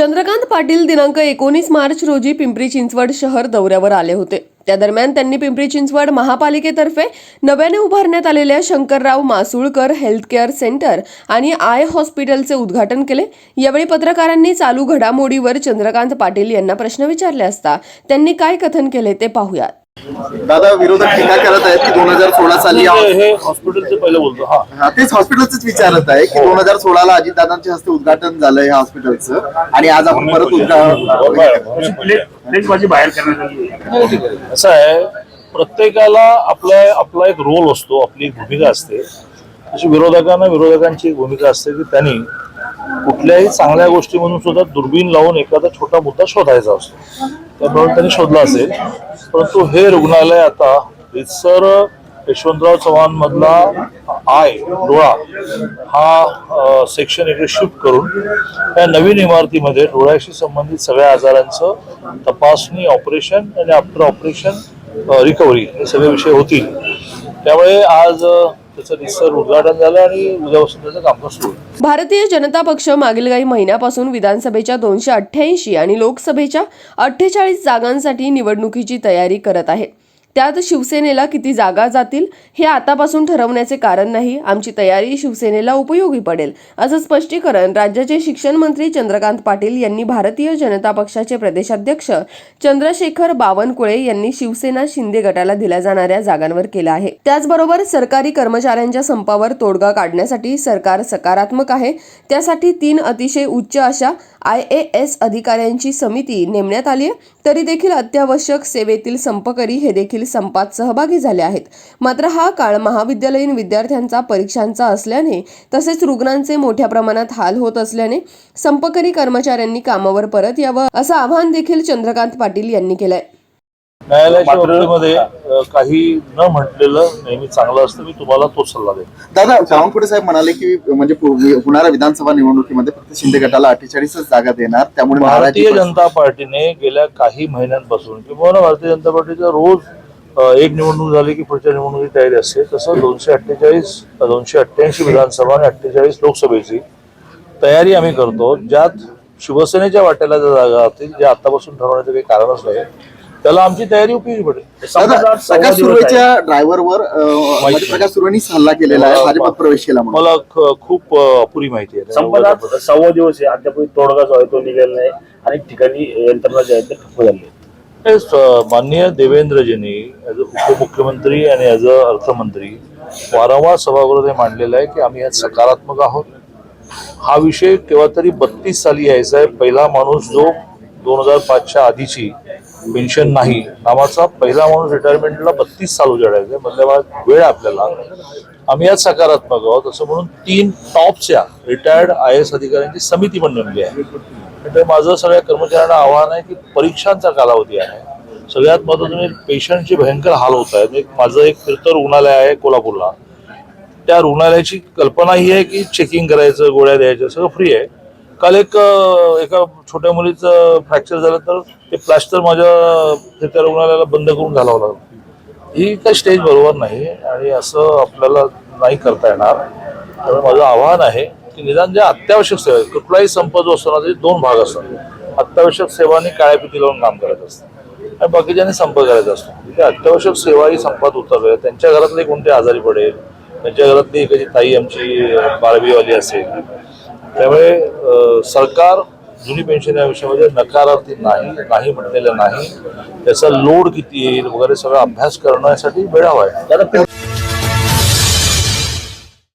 चंद्रकांत पाटील दिनांक एकोणीस मार्च रोजी पिंपरी चिंचवड शहर दौऱ्यावर आले होते. त्या दरम्यान त्यांनी पिंपरी चिंचवड महापालिकेतर्फे नव्याने उभारण्यात आलेल्या Shankarrao Masulkar health care centre आणि आय हॉस्पिटलचे उद्घाटन केले. यावेळी पत्रकारांनी चालू घडामोडीवर चंद्रकांत पाटील यांना प्रश्न विचारले असता त्यांनी काय कथन केले ते पाहूयात. दादा विरोधक टीका करत आहेत की दोन हजार सोळा साली हे हे हॉस्पिटलचं पहिलं बोलतो हा. हा, तेच हॉस्पिटलच विचारत आहे की दोन हजार सोळाला अजितदादांच्या हस्ते उद्घाटन झालंय या हॉस्पिटलचं आणि आज आपण परत उद्घाटन प्लेट माझी बाहेर करण्यात आली. आहे. असं आहे प्रत्येकाला आपला आपला एक रोल असतो आपली एक भूमिका असते. तशी विरोधकांना विरोधकांची एक भूमिका असते की त्यांनी कुठल्याही चांगल्या गोष्टीमधून सुद्धा दुर्बीण लावून एखादा छोटा मुद्दा शोधायचा असतो. त्याप्रमाणे त्यांनी शोधला असेल. परंतु हे रुग्णालय आता रितसर यशवंतराव चव्हाण मधला आय डोळा हा सेक्शन इकडे शिफ्ट करून या नवीन इमारतीमध्ये डोळ्याशी संबंधित सगळ्या आजारांचं तपासणी ऑपरेशन आणि आफ्टर ऑपरेशन रिकव्हरी हे सगळे विषय होतील. त्यामुळे आज त्याचं उद्घाटन झालं आणि उद्यापासून त्याचं कामकाज सुरू भारतीय जनता पक्ष मागील काही महिन्यापासून विधानसभेच्या दोनशे अठ्ठ्याऐंशी आणि लोकसभेच्या अठ्ठेचाळीस जागांसाठी निवडणुकीची तयारी करत आहे. त्यात शिवसेनेला किती जागा जातील हे आतापासून ठरवण्याचे कारण नाही. आमची तयारी शिवसेनेला उपयोगी पडेल असं स्पष्टीकरण राज्याचे शिक्षण मंत्री चंद्रकांत पाटील यांनी भारतीय जनता पक्षाचे प्रदेशाध्यक्ष चंद्रशेखर बावनकुळे यांनी शिवसेना शिंदे गटाला दिल्या जाणाऱ्या जागांवर केलं आहे. त्याचबरोबर सरकारी कर्मचाऱ्यांच्या संपावर तोडगा काढण्यासाठी सरकार सकारात्मक आहे. त्यासाठी तीन अतिशय उच्च अशा आय ए एस अधिकाऱ्यांची समिती नेमण्यात आली आहे. तरी देखील अत्यावश्यक सेवेतील संपकरी हे देखील संपात सहभागी झाले आहेत. मात्र हा काळ महाविद्यालयीन विद्यार्थ्यांचा परीक्षांचा असल्याने तसेच रुग्णांचे मोठ्या प्रमाणात हाल होत असल्याने संपकरी कर्मचाऱ्यांनी कामावर परत यावं असं आवाहन देखील चंद्रकांत पाटील यांनी केलंय. अ, काही न म्हटलेलं नेहमी चांगलं असतं. मी तुम्हाला तोच सल्ला देईन. दादा बावनकुळे साहेब म्हणाले की म्हणजे होणाऱ्या विधानसभा निवडणुकीमध्ये फक्त शिंदे गटाला अठ्ठेचाळीसच जागा देणार त्यामुळे भारतीय महाराष्ट्र जनता पार्टीने गेल्या काही महिन्यांपासून किंवा भारतीय जनता पार्टीचा रोज एक निवडणूक झाली की पुढच्या निवडणुकीची तयारी असते. तसं दोनशे अठ्ठेचाळीस दोनशे अठ्ठ्याऐंशी विधानसभा आणि अठ्ठेचाळीस लोकसभेची तयारी आम्ही करतो. ज्यात शिवसेनेच्या वाट्याला ज्या जागा असतील जे आतापासून ठरवण्याचं काही कारणच नाही त्याला आमची तयारी उपयोगी पडेल. ड्रायव्हरवर प्रकाश सुर्वेनी हल्ला केलेला आहे भाजपात प्रवेश केला म्हणून. मला खूप अपुरी माहिती आहे. संवादात सव्वा दिवस आहे. अद्याप तोडगा जो आहे तो निघालेला नाही. अनेक ठिकाणी यंत्रणा जे आहे ते ठप्प झाली Uh, माननीय देवेंद्रजींनी ॲज अ उपमुख्यमंत्री आणि ॲज अ अर्थमंत्री वारंवार सभागृहात मांडलेलं आहे की आम्ही यात सकारात्मक आहोत. हा विषय केव्हा तरी बत्तीस साली यायचा आहे. पहिला माणूस जो दोन हजार पाचच्या आधीची पेन्शन नाही नावाचा पहिला माणूस रिटायरमेंटला बत्तीस साल उजाडायचा आहे. मधल्या वेळ आपल्याला. आम्ही यात सकारात्मक आहोत. असं म्हणून तीन टॉपच्या रिटायर्ड आय एस अधिकाऱ्यांची समिती पण नेमली आहे. म्हणजे माझं सगळ्या कर्मचाऱ्यांना आव्हान आहे की परीक्षांचा कालावधी आहे. सगळ्यात महत्वाचं म्हणजे पेशंटचे भयंकर हाल होत आहेत एक म्हणजे माझं एक फिरतं रुग्णालय आहे कोल्हापूरला. त्या रुग्णालयाची कल्पना ही आहे की चेकिंग करायचं गोळ्या द्यायच्या सगळं फ्री आहे. काल एक एका छोट्या मुलीचं फ्रॅक्चर झालं तर ते प्लास्टर माझ्या फिरत्या रुग्णालयाला बंद करून घालावं लागलं. ही काही स्टेज बरोबर नाही आणि असं आपल्याला नाही करता येणार. त्यामुळे माझं आव्हान आहे की निदान ज्या अत्यावश्यक सेवा आहेत कुठलाही संप जो असतो ना त्याचे दोन भाग असतात. अत्यावश्यक सेवांनी काळ्या पिती लावून काम करायचं असतं आणि बाकीच्यांनी संप करायचा असतो. त्या अत्यावश्यक सेवा ही संपात उतरल्या त्यांच्या घरातले कोणते आजारी पडेल त्यांच्या घरातली एखादी ताई आमची बारवीवाली असेल त्यामुळे सरकार जुनी पेन्शन या विषयामध्ये नकारार्थी नाही नाही म्हटलेलं नाही. त्याचा लोड किती येईल वगैरे सगळा अभ्यास करण्यासाठी मिळावा आहे.